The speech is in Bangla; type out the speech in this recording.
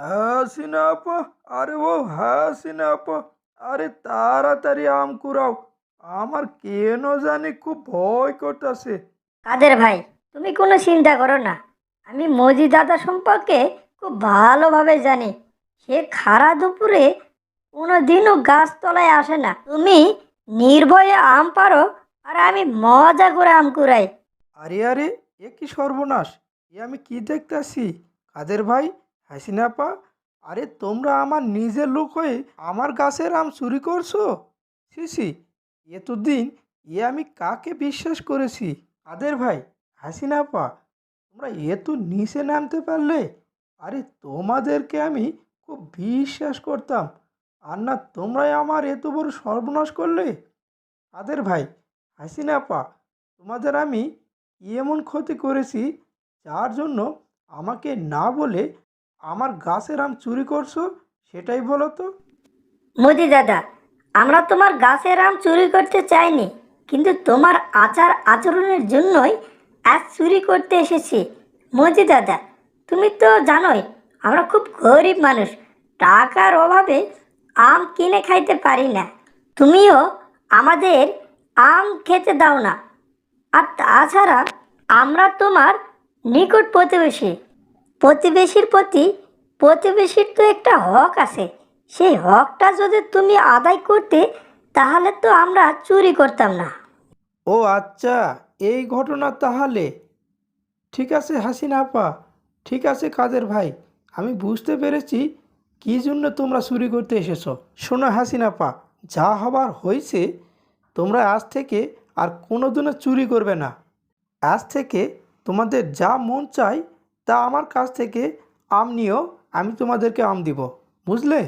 হ্যাঁ সিনা আপা আরে ও হ্যাঁ সিনা আপা আরে তাড়াতাড়ি আম কুড়াও আমার কেন জানি খুব ভয় করতেছে কাদের ভাই তুমি কোনো চিন্তা করো না আমি মজি দাদা সম্পর্কে খুব ভালোভাবে জানি সে খারা দুপুরে কোনো দিনও গাছতলায় আসে না তুমি নির্ভয়ে আম পারো আর আমি মজা করে আম কুড়াই আরে আরে এ কি সর্বনাশ এ আমি কি দেখতাছি কাদের ভাই হাসিনা আপা আরে তোমরা আমার নিজের লোক হয়ে আমার গাছের আম চুরি করছ? সিসি এতদিন এ আমি কাকে বিশ্বাস করেছি? আদের ভাই হাসিনা আপা তোমরা এত নিচে নামতে পারলে? আরে তোমাদেরকে আমি খুব বিশ্বাস করতাম। আর না তোমরাই আমার এত বড় সর্বনাশ করলে? আদের ভাই হাসিনা আপা তোমাদের আমি এমন ক্ষতি করেছি যার জন্য আমাকে না বলে আমার গাছের আম চুরি করছ? সেটাই বলো তো। মোদি দাদা, আমরা তোমার গাছের আম চুরি করতে চাইনি, কিন্তু তোমার আচার আচরণের জন্যই আজ চুরি করতে এসেছি। মোদি দাদা, তুমি তো জানোই, আমরা খুব গরিব মানুষ, টাকার অভাবে আম কিনে খাইতে পারি না। তুমিও আমাদের আম খেতে দাও না। আর তাছাড়া আমরা তোমার নিকট প্রতিবেশী। প্রতিবেশীর প্রতি, প্রতিবেশীর তো একটা হক আছে। সেই হকটা যদি তুমি আদায় করতে, তাহলে তো আমরা চুরি করতাম না। ও আচ্ছা এই ঘটনা তাহলে। ঠিক আছে হাসিনা আপা, ঠিক আছে কাদের ভাই, আমি বুঝতে পেরেছি কী জন্য তোমরা চুরি করতে এসেছ। শোনো হাসিনা আপা, যা হবার হয়েছে, তোমরা আজ থেকে আর কোনো দিনও চুরি করবে না। আজ থেকে তোমাদের যা মন চায় তা আমার কাছ থেকে আম নিও আমি তোমাদেরকে আম দিব। বুঝলে?